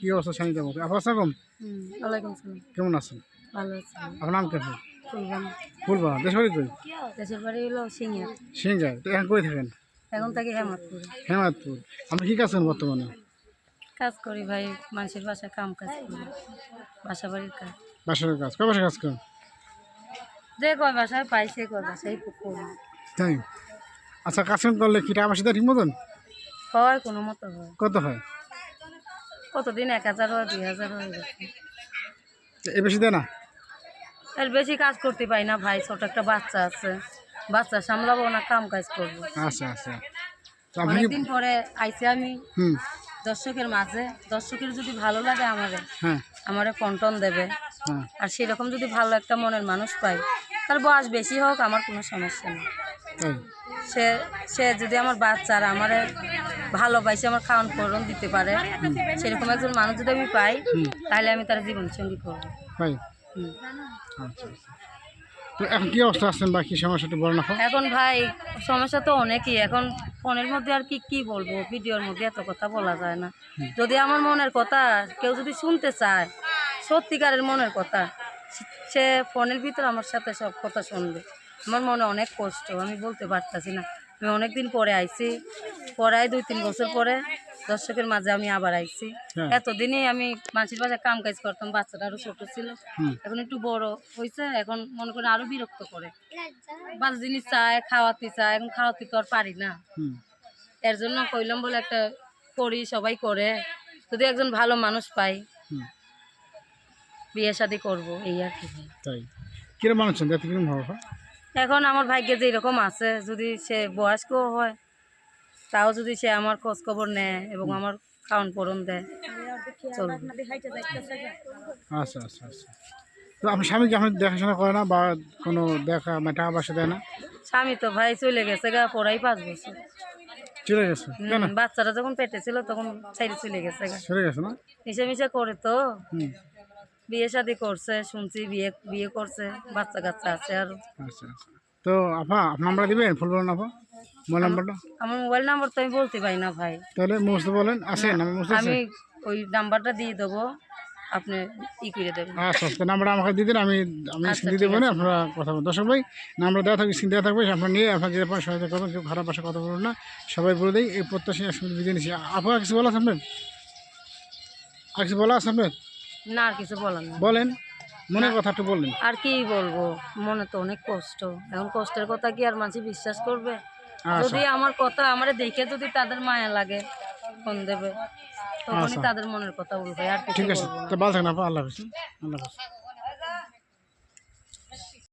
কি অবস্থা স্বামীদের মতো আপা আসসালাম ওয়ালাইকুম কেমন আছেন? ভালো আছি। আপনার নাম কেমন ফুলবান ফুলবা দেশ বাড়ি কই? দেশের বাড়ি হলো তো এখন কই থাকেন? এখন থাকি হেমাদপুরে। হেমায়তপুর আপনি কি কাজ করেন বর্তমানে? কাজ করি ভাই মানুষের বাসায় কাম কাজ করি। বাসা বাড়ির কাজ। বাসার কাজ কয় বাসায় কাজ করেন? যে কয় বাসায় পাই সে কয় বাসায় করি তাই? আচ্ছা কাজ করলে কি টাকা পয়সা দেয় ঠিক মতন? হয় কোনো মতো হয়। কত হয়? কতদিন? এক হাজার হয় দুই হাজার হয়ে গেছে এ বেশি দেয় না? এর বেশি কাজ করতে পাই না ভাই ছোট একটা বাচ্চা আছে। বাচ্চা সামলাবো না কাম কাজ করব। আচ্ছা আচ্ছা। তো আপনি কি অনেকদিন পরে আইসে আমি। হুম। দর্শকের মাঝে। দর্শকের যদি ভালো লাগে আমারে হ্যাঁ। আমারে কন্টন দেবে। হ্যাঁ। আর সেরকম যদি ভালো একটা মনের মানুষ পাই তার বয়স বেশি হোক আমার কোনো সমস্যা নেই। সে সে যদি আমার বাচ্চারা আমার ভালোবাসে আমার খাওয়ান পূরণ দিতে পারে সেরকম একজন মানুষ যদি আমি পাই তাহলে আমি তার জীবন সঙ্গী করব। আচ্ছা আচ্ছা। তো এখন কি অবস্থা আছেন বা কি সমস্যা বলেন এখন ভাই সমস্যা তো অনেকই। এখন ফোনের মধ্যে আর কি কি বলব? ভিডিওর মধ্যে এত কথা বলা যায় না। যদি আমার মনের কথা কেউ যদি শুনতে চায় সত্যিকারের মনের কথা সে- ফোনের ভিতর আমার সাথে সব কথা শুনবে। আমার মনে অনেক কষ্ট আমি বলতে পারতাছি না। আমি অনেক দিন পরে আইছি পড়ায় দুই তিন বছর পরে দর্শকের মাঝে আমি আবার আইছি। হ্যাঁ। এতদিনই আমি মানুষের বাসায় কাম কাজ করতাম বাচ্চাটা আরও ছোট ছিল। এখন একটু বড় হয়েছে এখন মনে করেন আরও বিরক্ত করে। বাস জিনিস চায় খাওয়াতে চায় এখন খাওয়াতে তো আর পারি না। এর জন্য কইলাম বলে একটা করি সবাই করে। যদি একজন ভালো মানুষ পাই। বিয়ে শাদি করব এই আর কি। তাই। কিরম দেখতে কিরম আপা? এখন আমার ভাগ্যে যে এরকম আছে যদি সে বয়স্কও হয় তাও যদি সে আমার খোঁজ খবর নেয় এবং আমার খাওয়ান পূরণ দেয় আচ্ছা আচ্ছা আচ্ছা। তো আপনার স্বামী কি আপনার দেখাশোনা করে না বা কোনো দেখা মানে টাকা পয়সা দেয় না? স্বামী তো ভাই চলে গেছে গা পড়াই পাঁচ বছর। চলে গেছে? কেন? বাচ্চারা যখন পেটে ছিল তখন ছেড়ে চলে গেছে গা। চলে গেছে না? মিশে মিশে করে তো। হুম। বিয়ে শাদি করছে শুনছি বিয়ে বিয়ে করছে বাচ্চা কাচ্চা আছে আর আচ্ছা আচ্ছা। তো আপা আপনার নাম্বার দিবেন ফুল বলেন আপা? মোবাইল নাম্বারটা? আমার মোবাইল নাম্বার তো আমি বলতে পারি না ভাই। তাহলে মুখস্থ বলেন আছে নাম্বার আমি ওই নাম্বারটা দিয়ে দেবো আপনি ই করে দেবেন। আচ্ছা তো নাম্বারটা আমাকে দিয়ে দিন আমি আমি স্ক্রিন দিয়ে দেবো না আপনারা কথা বলুন। দর্শক ভাই নাম্বার দেওয়া থাকবে স্ক্রিন দেওয়া থাকবে আপনার নিয়ে আপনার যে আপনার সহায়তা করবেন কেউ খারাপ ভাষা কথা বলুন না সবাই বলে দেয় এই প্রত্যাশী একসঙ্গে বিজয় নিচ্ছি। আপা কিছু বলা আছে আপনার? আর কিছু বলা আছে আপনার? না আর কিছু বলার না বলেন মনের কথাটা বলেন বললেন। আর কি বলব মনে তো অনেক কষ্ট। এখন কষ্টের কথা কি আর মানুষ বিশ্বাস করবে? আচ্ছা। যদি আমার কথা আমারে দেখে যদি তাদের মায়া লাগে ফোন দেবে তখনই আচ্ছা। তাদের মনের কথা বলবে আর ঠিক আছে তো ভালো থাকেন আল্লাহ হাফিজ আল্লাহ হাফিজ।